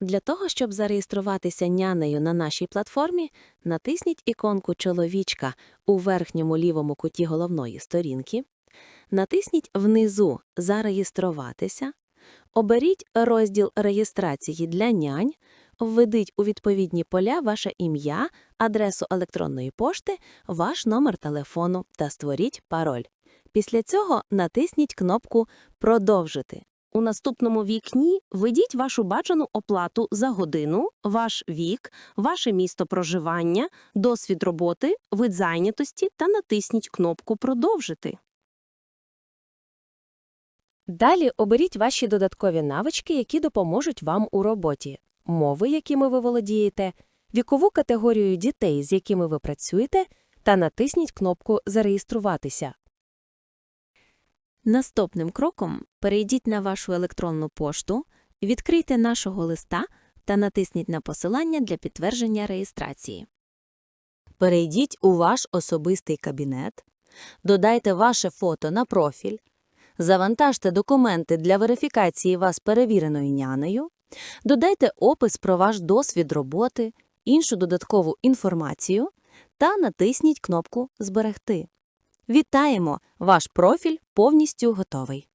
Для того, щоб зареєструватися нянею на нашій платформі, натисніть іконку чоловічка у верхньому лівому куті головної сторінки, натисніть внизу Зареєструватися, оберіть розділ реєстрації для нянь, введіть у відповідні поля ваше ім'я, адресу електронної пошти, ваш номер телефону та створіть пароль. Після цього натисніть кнопку Продовжити. У наступному вікні введіть вашу бажану оплату за годину, ваш вік, ваше місто проживання, досвід роботи, вид зайнятості та натисніть кнопку Продовжити. Далі оберіть ваші додаткові навички, які допоможуть вам у роботі, мови, якими ви володієте, вікову категорію дітей, з якими ви працюєте, та натисніть кнопку Зареєструватися. Наступним кроком перейдіть на вашу електронну пошту, відкрийте нашого листа та натисніть на посилання для підтвердження реєстрації. Перейдіть у ваш особистий кабінет, додайте ваше фото на профіль, завантажте документи для верифікації вас перевіреною нянею, додайте опис про ваш досвід роботи, іншу додаткову інформацію та натисніть кнопку Зберегти. Вітаємо! Ваш профіль повністю готовий.